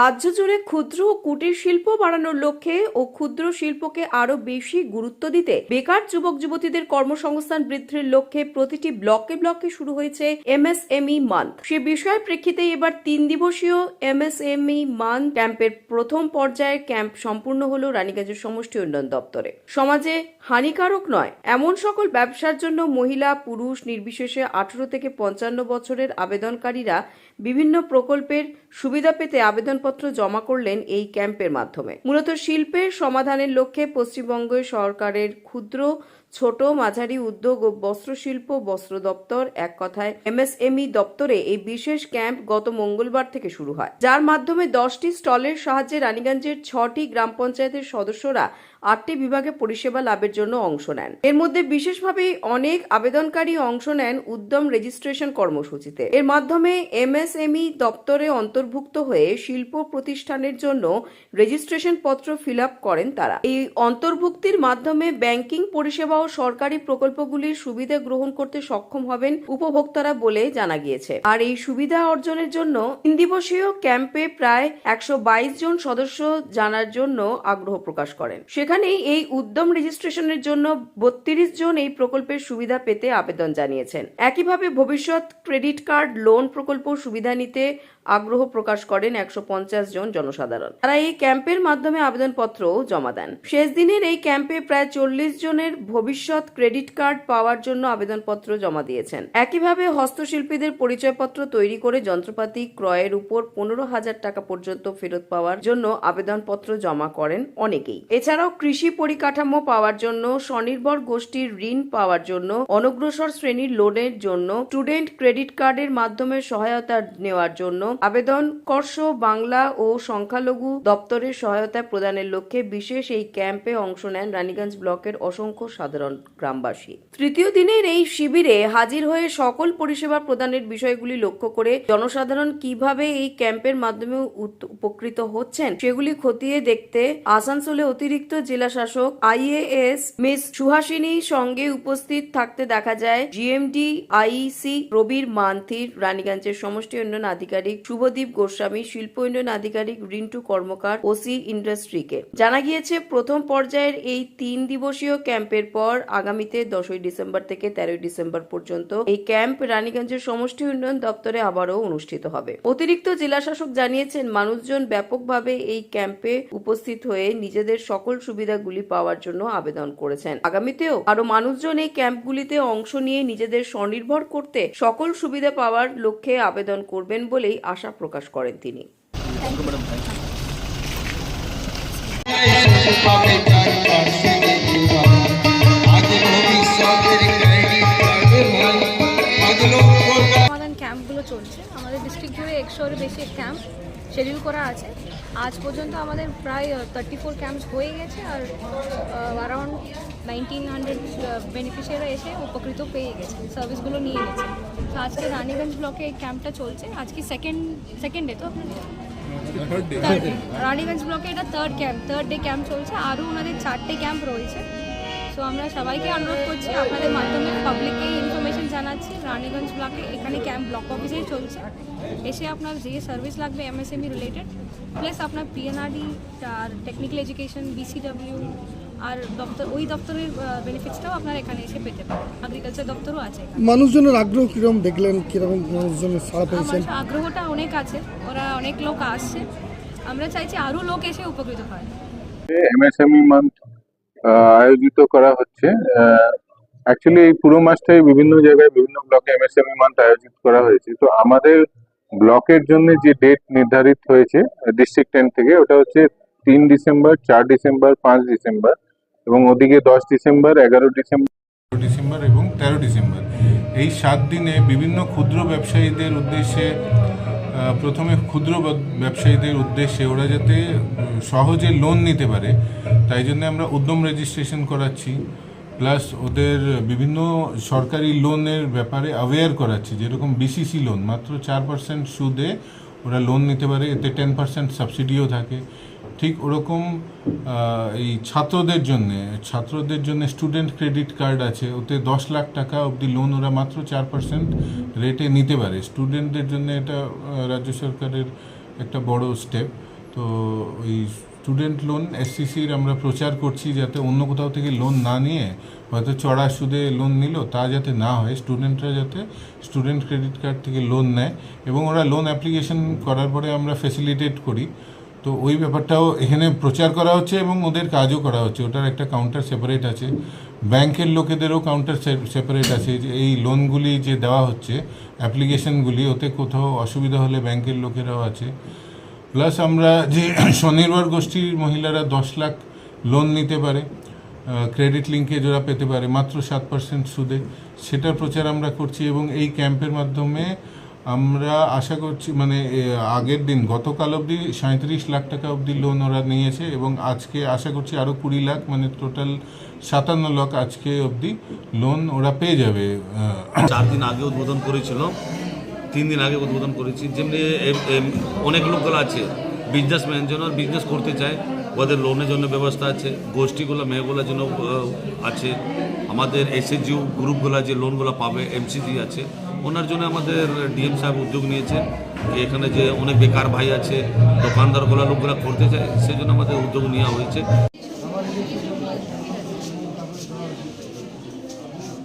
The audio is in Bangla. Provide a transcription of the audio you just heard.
রাজ্য জুড়ে ক্ষুদ্র ও কুটির শিল্প বাড়ানোর লক্ষ্যে ও ক্ষুদ্র শিল্পকে আরও বেশি গুরুত্ব দিতে বেকার যুবক যুবতীদের কর্মসংস্থান বৃদ্ধির লক্ষ্যে প্রতিটি ব্লকে ব্লকে শুরু হয়েছে এমএসএমই মান্থ। সে বিষয়ের প্রেক্ষিতে এবার তিন দিবসীয় এমএসএমই মান্থ ক্যাম্পের প্রথম পর্যায়ের ক্যাম্প সম্পূর্ণ হলো রানীগঞ্জের সমষ্টি উন্নয়ন দপ্তরে। সমাজে হানিকারক নয়, এমন সকল ব্যবসার জন্য মহিলা, পুরুষ, নির্বিশেষে আঠারো থেকে পঞ্চান্ন বছরের আবেদনকারীরা বিভিন্ন প্রকল্পের সুবিধা পেতে আবেদনপত্র জমা করলেন এই ক্যাম্পের মাধ্যমে। মূলত শিল্পের সমাধানের লক্ষ্যে পশ্চিমবঙ্গ সরকারের ক্ষুদ্র, ছোট, মাঝারি উদ্যোগ ও বস্ত্রশিল্প, বস্ত্র দপ্তর এক কথায় এমএসএমই দপ্তরে এই বিশেষ ক্যাম্প গত মঙ্গলবার থেকে শুরু হয়। যার মাধ্যমে দশটি স্টলের সাহায্যে রানীগঞ্জের ছটি গ্রাম পঞ্চায়েতের সদস্যরা আটটি বিভাগে পরিষেবা লাভের জন্য অংশ নেন। এর মধ্যে বিশেষভাবে অনেক আবেদনকারী অংশ নেন উদ্যম রেজিস্ট্রেশন কর্মসূচিতে। এর মাধ্যমে এমএসএমই দপ্তরে অন্তর্ভুক্ত হয়ে শিল্প প্রতিষ্ঠানের জন্য রেজিস্ট্রেশন পত্র ফিল করেন তারা। এই অন্তর্ভুক্তির মাধ্যমে ব্যাংকিং পরিষেবা ও সরকারি প্রকল্পগুলির সুবিধা গ্রহণ করতে সক্ষম হবেন উপভোক্তারা বলে জানা গিয়েছে। আর এই সুবিধা অর্জনের জন্য তিন দিবসীয় ক্যাম্পে প্রায় একশো বাইশ জন সদস্য জানার জন্য আগ্রহ প্রকাশ করেন। সেখানেই এই উদ্যম রেজিস্ট্রেশনের জন্য বত্রিশ জন এই প্রকল্পের সুবিধা পেতে আবেদন জানিয়েছেন। একইভাবে ভবিষ্যৎ ক্রেডিট কার্ড লোন প্রকল্প সুবিধা নিতে আগ্রহ প্রকাশ করেন একশো পঞ্চাশ জন জনসাধারণ। তারা এই ক্যাম্পের মাধ্যমে আবেদনপত্র জমা দেন। শেষ দিনের এই ক্যাম্পে প্রায় চল্লিশ জনের ভবিষ্যৎ ক্রেডিট কার্ড পাওয়ার জন্য আবেদনপত্র জমা দিয়েছেন। একইভাবে হস্তশিল্পীদের পরিচয়পত্র তৈরি করে যন্ত্রপাতি ক্রয়ের উপর পনেরো হাজার টাকা পর্যন্ত ফেরত পাওয়ার জন্য আবেদনপত্র জমা করেন অনেকেই। এছাড়াও কৃষি পরিকাঠামো পাওয়ার জন্য, স্বনির্ভর গোষ্ঠীর ঋণ পাওয়ার জন্য, অনগ্রসর শ্রেণির লোনের জন্য, স্টুডেন্ট ক্রেডিট কার্ডের মাধ্যমে সহায়তা নেওয়ার জন্য আবেদন কর্ষ, বাংলা ও সংখ্যালঘু দপ্তরের সহায়তা প্রদানের লক্ষ্যে বিশেষ এই ক্যাম্পে অংশ নেন রানীগঞ্জ ব্লকের অসংখ্য সাধারণ গ্রামবাসী। তৃতীয় দিনের এই শিবিরে হাজির হয়ে সকল পরিষেবা প্রদানের বিষয়গুলি লক্ষ্য করে জনসাধারণ কীভাবে এই ক্যাম্পের মাধ্যমে উপকৃত হচ্ছেন, সেগুলি খতিয়ে দেখতে আসানসোলে অতিরিক্ত জেলা শাসক আইএএস মিস সুহাসিনী সঙ্গে উপস্থিত থাকতে দেখা যায় জিএমডি আইসি প্রবীর মান্থির, রানীগঞ্জের সমষ্টি উন্নয়ন আধিকারিক শুভদীপ গোস্বামী, শিল্প উন্নয়ন আধিকারিক রিন্টু কর্মকার, ওসি ইন্ডাস্ট্রিকে। জানা গিয়েছে, প্রথম পর্যায়ের এই তিন দিবসীয় ক্যাম্পের পর আগামীতে দশই ডিসেম্বর থেকে তেরোই ডিসেম্বর পর্যন্ত এই ক্যাম্প রানীগঞ্জের সমষ্টি উন্নয়ন দপ্তরে আবারও অনুষ্ঠিত হবে। অতিরিক্ত জেলা শাসক জানিয়েছেন, মানুষজন ব্যাপকভাবে এই ক্যাম্পে উপস্থিত হয়ে নিজেদের সকল সুবিধাগুলি পাওয়ার জন্য আবেদন করেছেন। আগামীতেও আরও মানুষজন এই ক্যাম্পগুলিতে অংশ নিয়ে নিজেদের স্বনির্ভর করতে সকল সুবিধা পাওয়ার লক্ষ্যে আবেদন করবেন বলেই আশা প্রকাশ করেন তিনি। চলছে। আমাদের ডিস্ট্রিক্ট জুড়ে একশোর বেশি ক্যাম্প শেডিউল করা আছে। আজ পর্যন্ত আমাদের প্রায় থার্টি ফোর ক্যাম্পস হয়ে গেছে আর অ্যারাউন্ড নাইনটিন হান্ড্রেড বেনিফিশিয়ারি এসে উপকৃত পেয়ে গেছে সার্ভিসগুলো নিয়ে গেছে তো আজকে রানীগঞ্জ ব্লকে এই ক্যাম্পটা চলছে। আজকে সেকেন্ড সেকেন্ড ডে তো. রানীগঞ্জ ব্লকে এটা third camp third day camp চলছে। আরও ওনাদের চারটে ক্যাম্প রয়েছে। আমরা সবাইকে অনুরোধ করছি আপনাদের মাধ্যমে পাবলিককে ইনফরমেশন জানাচ্ছি। রানীগঞ্জ ব্লকে এখানে ক্যাম্প ব্লক অফিসেই চলছে। এসে আপনার যে সার্ভিস লাগবে এমএসএমই রিলেটেড প্লাস আপনার পিএনআরডি আর টেকনিক্যাল এডুকেশন বিসিডব্লিউ আর দপ্তর ওই দপ্তরের বেনিফিটসটাও আপনারা এখানে এসে পেতে পারেন। এগ্রিকালচার দপ্তরও আছে মানুষজনের আগ্রহ কীরকম দেখলেন? কীরকম মানুষজনের সাড়া পেয়েছেন? আগ্রহটা অনেক আছে। ওরা অনেক লোক আসছে। আমরা চাইছি আরও লোক এসে উপকৃত হয়। এমএসএমই মান্থ আয়োজিত করা হচ্ছে। অ্যাকচুয়ালি এই পুরো মাসটাই বিভিন্ন জায়গায় বিভিন্ন ব্লকে এমএসএমই মান্থ আয়োজিত করা হয়েছে। তো আমাদের ব্লকের জন্য যে ডেট নির্ধারিত হয়েছে ডিস্ট্রিক্ট টেন থেকে, ওটা হচ্ছে তিন ডিসেম্বর, চার ডিসেম্বর, পাঁচ ডিসেম্বর এবং ওদিকে দশ ডিসেম্বর, এগারো ডিসেম্বর ডিসেম্বর এবং তেরো ডিসেম্বর। এই সাত দিনে বিভিন্ন ক্ষুদ্র ব্যবসায়ীদের উদ্দেশ্যে প্রথমে ক্ষুদ্র ব্যবসায়ীদের উদ্দেশ্যে ওরা যাতে সহজে লোন নিতে পারে, তাই জন্য আমরা উদ্যম রেজিস্ট্রেশন করাচ্ছি প্লাস ওদের বিভিন্ন সরকারি লোনের ব্যাপারে অ্যাওয়্যার করাচ্ছি, যেরকম বিসিসি লোন মাত্র চার পার্সেন্ট সুদে ওরা লোন নিতে পারে, এতে টেন পার্সেন্ট সাবসিডিও থাকে। ঠিক ওরকম এই ছাত্রদের জন্য ছাত্রদের জন্য স্টুডেন্ট ক্রেডিট কার্ড আছে, ওতে দশ লাখ টাকা অবধি লোন ওরা মাত্র চার পার্সেন্ট রেটে নিতে পারে। স্টুডেন্টদের জন্য এটা রাজ্য সরকারের একটা বড় স্টেপ তো ওই স্টুডেন্ট লোন এসসিসির আমরা প্রচার করছি যাতে অন্য কোথাও থেকে লোন না নিয়ে, হয়তো চড়া সুদে লোন নিল, তা যাতে না হয়। স্টুডেন্টরা যাতে স্টুডেন্ট ক্রেডিট কার্ড থেকে লোন নেয় এবং ওরা লোন অ্যাপ্লিকেশন করার পরে আমরা ফেসিলিটেট করি। তো ওই ব্যাপারটাও এখানে প্রচার করা হচ্ছে এবং ওদের কাজও করা হচ্ছে। ওটার একটা কাউন্টার সেপারেট আছে। ব্যাংকের লোকেদেরও কাউন্টার সেপারেট আছে। যে এই লোনগুলি যে দেওয়া হচ্ছে অ্যাপ্লিকেশনগুলি ওতে কোথাও অসুবিধা হলে ব্যাংকের লোকেরাও আছে। প্লাস আমরা যে স্বনির্ভর গোষ্ঠীর মহিলারা দশ লাখ লোন নিতে পারে ক্রেডিট লিঙ্কেজ ওরা পেতে পারে, মাত্র সাত পার্সেন্ট সুদে, সেটার প্রচার আমরা করছি এবং এই ক্যাম্পের মাধ্যমে আমরা আশা করছি মানে আগের দিন, গতকাল অবধি সাঁত্রিশ লাখ টাকা অবধি লোন ওরা নিয়েছে এবং আজকে আশা করছি আরও কুড়ি লাখ মানে টোটাল সাতান্ন লাখ আজকে অবধি লোন ওরা পেয়ে যাবে চার দিন আগে উদ্বোধন করেছিল, তিন দিন আগে উদ্বোধন করেছি, যেমনি অনেক লোকগুলো আছে, বিজনেসম্যান জন্য বিজনেস করতে চায়, ওদের লোনের জন্য ব্যবস্থা আছে, গোষ্ঠীগুলো মেয়েগুলোর জন্য আছে, আমাদের এসএসজিউ গ্রুপগুলো যে লোনগুলো পাবে এমসিজি আছে ওনার জন্য আমাদের ডিএম সাহেব উদ্যোগ নিয়েছেন এখানে যে অনেক বেকার ভাই আছে দোকানদারগুলো লোকগুলো করতে চায় সেই জন্য আমাদের উদ্যোগ নেওয়া হয়েছে।